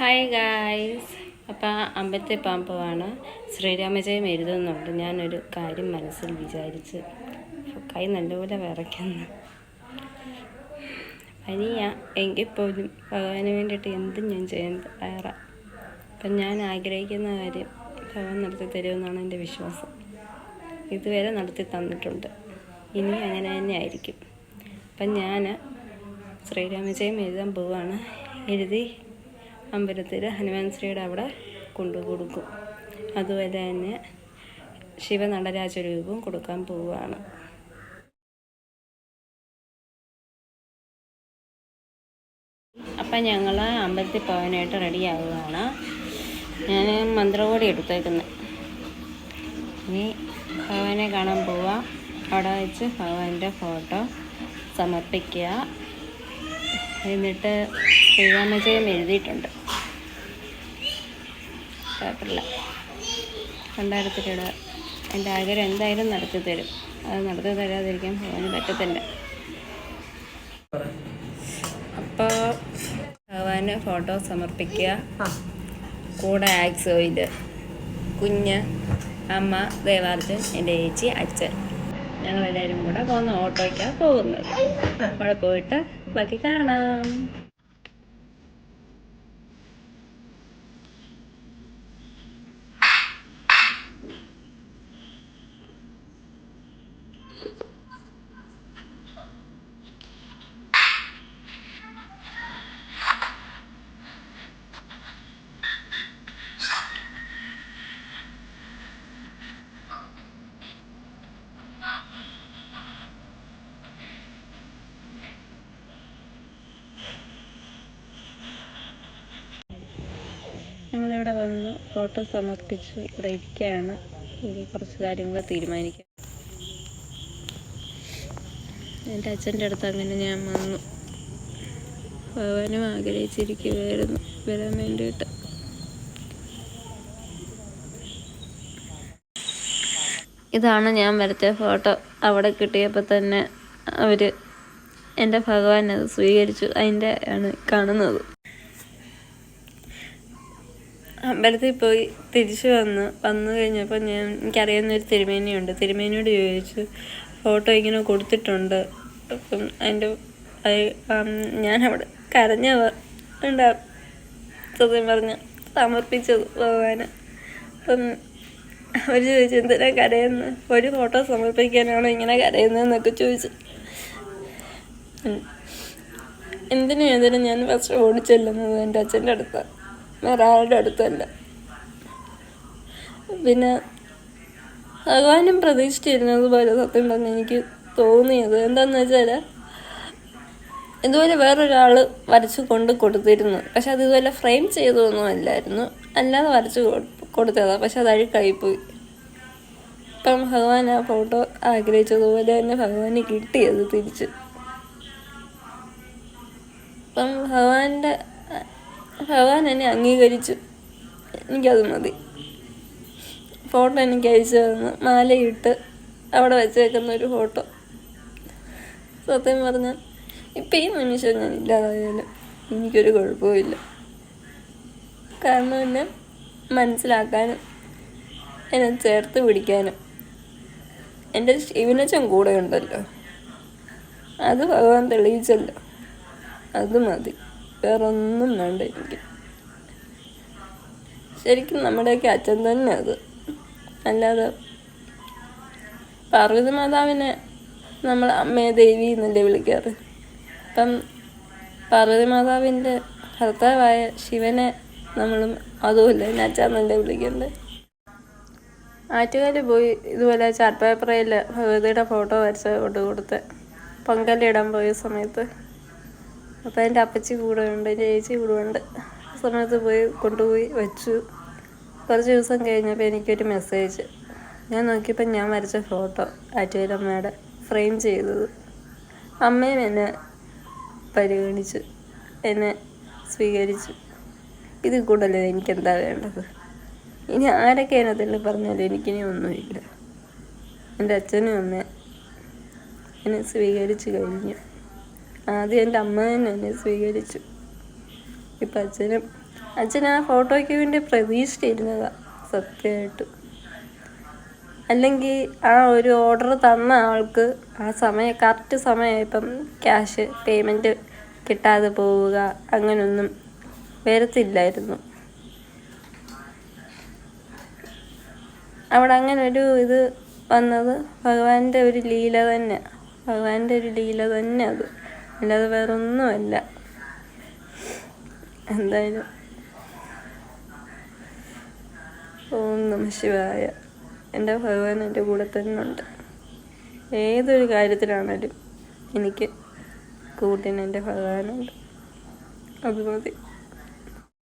Hi guys അപ്പം അമ്പത്തെ പാമ്പാണ് ശ്രീരാമജയം എഴുതുന്നുണ്ട്. ഞാനൊരു കാര്യം മനസ്സിൽ വിചാരിച്ച്. കൈ നല്ലപോലെ വിറയ്ക്കുന്നു. പനിയാ എങ്കിൽ പോലും ഭഗവാന് വേണ്ടിയിട്ട് എന്തും ഞാൻ ചെയ്യാൻ തയ്യാറാ അപ്പം ഞാൻ ആഗ്രഹിക്കുന്ന കാര്യം ഭഗവാൻ നടത്തി തരുമെന്നാണ് എന്റെ വിശ്വാസം. ഇതുവരെ നടത്തി തന്നിട്ടുണ്ട്. ഇനി അങ്ങനെ തന്നെ ആയിരിക്കും. അപ്പം ഞാൻ ശ്രീരാമജയം എഴുതാൻ പോവാണ്. എഴുതി അമ്പലത്തിൽ ഹനുമാൻ ശ്രീയുടെ അവിടെ കൊണ്ടു കൊടുക്കും അതുപോലെ തന്നെ ശിവനടരാജ രൂപവും കൊടുക്കാൻ പോവുകയാണ്. അപ്പം ഞങ്ങൾ അമ്പലത്തിൽ പോകാനായിട്ട് റെഡി ആവുകയാണ്. ഞാൻ മന്ത്രകോടി എടുത്തേക്കുന്നത് ഇനി ഭഗവാനെ കാണാൻ പോവാം. അവിടെ വെച്ച് ഭഗവാന്റെ ഫോട്ടോ സമർപ്പിക്കുക. എന്നിട്ട് ശ്രീരാമജയം എഴുതിയിട്ടുണ്ട്. പേപ്പറിൽ. രണ്ടായിരത്തി രൂപ എന്റെ ആഗ്രഹം എന്തായാലും നടത്തി തരും. അത് നടത്തി തരാതിരിക്കാൻ പോകാൻ പറ്റത്തില്ല. അപ്പോൾ ഭഗവാന് ഫോട്ടോ സമർപ്പിക്കുക. കൂടെ ആക്സ് ഓയിൽ കുഞ്ഞ് അമ്മ ദേവാർജൻ എന്റെ ചേച്ചി അച്ഛൻ. ഞങ്ങളെല്ലാവരും കൂടെ പോകുന്ന ഓട്ടോയ്ക്കാണ് പോകുന്നത്. അവിടെ പോയിട്ട് ബാക്കി കാണാം. ഞങ്ങളിവിടെ വന്ന് ഫോട്ടോ സമർപ്പിച്ചു ഇവിടെ ഇരിക്കുകയാണ്. ഇനി കുറച്ച് കാര്യങ്ങൾ തീരുമാനിക്കാം. എന്റെ അച്ഛന്റെ അടുത്ത് അങ്ങനെ ഞാൻ വന്നു. ഭഗവാനും ആഗ്രഹിച്ചിരിക്കുകയായിരുന്നു. വരാൻ വേണ്ടിയിട്ട്. ഇതാണ് ഞാൻ വരച്ച ഫോട്ടോ. അവിടെ കിട്ടിയപ്പോൾ തന്നെ അവർ എന്റെ ഭഗവാൻ അത് സ്വീകരിച്ചു. അതിന്റെ ആണ് കാണുന്നത്. അമ്പലത്തിൽ പോയി തിരിച്ചു വന്നു വന്നു കഴിഞ്ഞപ്പോൾ ഞാൻ എനിക്കറിയാവുന്ന ഒരു തിരുമേനിയുണ്ട്. തിരുമേനിയോട് ചോദിച്ചു ഫോട്ടോ ഇങ്ങനെ കൊടുത്തിട്ടുണ്ട്. അപ്പം അതിന്റെ ഞാൻ അവിടെ കരഞ്ഞ ഉണ്ടാവും സത്യം പറഞ്ഞ് സമർപ്പിച്ചത് ഭഗവാന് അപ്പം അവർ ചോദിച്ചു എന്തിനാ കരയുന്നത് ഒരു ഫോട്ടോ സമർപ്പിക്കാനാണോ ഇങ്ങനെ കരയുന്നതെന്നൊക്കെ ചോദിച്ചു. എന്തിനും ഏതിനും ഞാൻ ഫസ്റ്റ് ഓടിച്ചെല്ലുന്നത് എന്റെ അച്ഛന്റെ അടുത്താണ് വേറെ ആരുടെ അടുത്തല്ല പിന്നെ ഭഗവാനും പ്രതീക്ഷിച്ചിരുന്നത് പോലെ സത്യം പറഞ്ഞ എനിക്ക് തോന്നിയത് എന്താന്ന് വെച്ചാൽ ഇതുപോലെ വേറൊരാൾ വരച്ച് കൊണ്ട് കൊടുത്തിരുന്നു. പക്ഷെ അത് ഇതുപോലെ ഫ്രെയിം ചെയ്തൊന്നും അല്ലായിരുന്നു. അല്ലാതെ വരച്ച് കൊടുത്തതാണ് പക്ഷെ അത് അഴുക്കായിപ്പോയി ഇപ്പം ഭഗവാൻ ആ ഫോട്ടോ ആഗ്രഹിച്ചതുപോലെ തന്നെ ഭഗവാന് കിട്ടിയത് തിരിച്ച്. ഇപ്പം ഭഗവാന്റെ ഭഗവാൻ എന്നെ അംഗീകരിച്ചു. എനിക്കത് മതി. ഫോട്ടോ എനിക്ക് അയച്ചു തന്നു. മാലയിട്ട് അവിടെ വെച്ചേക്കുന്ന ഒരു ഫോട്ടോ. സത്യം പറഞ്ഞാൽ ഇപ്പം ഈ നിമിഷം ഞാൻ ഇല്ലാതായാലും എനിക്കൊരു കുഴപ്പമില്ല കാരണം എന്നെ മനസ്സിലാക്കാനും എന്നെ ചേർത്ത് പിടിക്കാനും എന്റെ ശിവനച്ചൻ കൂടെ ഉണ്ടല്ലോ അത് ഭഗവാൻ തെളിയിച്ചല്ലോ. അത് മതി. വേറൊന്നും വേണ്ട എനിക്ക്. ശരിക്കും നമ്മുടെയൊക്കെ അച്ഛൻ തന്നെ അത്. അല്ലാതെ പാർവതി മാതാവിനെ നമ്മൾ അമ്മയെ ദേവി എന്നല്ലേ വിളിക്കാറ്? അപ്പം പാർവതി മാതാവിന്റെ ഭർത്താവായ ശിവനെ നമ്മളും അതുമല്ല എന്നെ അച്ഛന്നല്ലേ വിളിക്കണ്ടേ? ആറ്റുകാൽ പോയി ഇതുപോലെ ചാർട്ട് പേപ്പറിൽ ഭഗവതിയുടെ ഫോട്ടോ വരച്ച് കൊണ്ട് കൊടുത്ത് പൊങ്കലിടാൻ പോയ സമയത്ത് അപ്പോൾ എന്റെ അപ്പച്ചി കൂടെ ഉണ്ട് എന്റെ ചേച്ചി കൂടെ ഉണ്ട്. സമയത്ത് പോയി കൊണ്ടുപോയി വെച്ചു. കുറച്ച് ദിവസം കഴിഞ്ഞപ്പോൾ എനിക്കൊരു മെസ്സേജ് ഞാൻ നോക്കിയപ്പോൾ ഞാൻ വരച്ച ഫോട്ടോ ആറ്റുകാലമ്മയുടെ ഫ്രെയിം ചെയ്തത്. അമ്മയും എന്നെ പരിഗണിച്ചു എന്നെ സ്വീകരിച്ചു. ഇത് കൂടല്ലേ എനിക്കെന്താ വേണ്ടത്? ഇനി ആരൊക്കെ അതിൽ പറഞ്ഞാലും എനിക്കിനി ഒന്നുമില്ല. എന്റെ അച്ഛനും അമ്മ എന്നെ സ്വീകരിച്ചു കഴിഞ്ഞു. ആദ്യം എന്റെ അമ്മ തന്നെ എന്നെ സ്വീകരിച്ചു. ഇപ്പം അച്ഛനും അച്ഛൻ ആ ഫോട്ടോയ്ക്ക് വേണ്ടി പ്രതീക്ഷിച്ചിരുന്നതാ സത്യമായിട്ടും. അല്ലെങ്കിൽ ആ ഒരു ഓർഡർ തന്ന ആൾക്ക് ആ സമയം കറക്റ്റ് സമയമായപ്പം ക്യാഷ് പേയ്മെന്റ് കിട്ടാതെ പോവുക അങ്ങനൊന്നും വരത്തില്ലായിരുന്നു. അവിടെ അങ്ങനെ ഒരു ഇത് വന്നത് ഭഗവാന്റെ ഒരു ലീല തന്നെ ഭഗവാന്റെ ഒരു ലീല തന്നെ അത്. അല്ലാതെ വേറൊന്നുമല്ല. എന്തായാലും. ഓം നമ ശിവായ. എന്റെ ഭഗവാൻ എന്റെ കൂടെ തന്നെ ഉണ്ട് ഏതൊരു കാര്യത്തിലാണേലും എനിക്ക് കൂട്ടിന് എന്റെ ഭഗവാനുണ്ട്. അത് മതി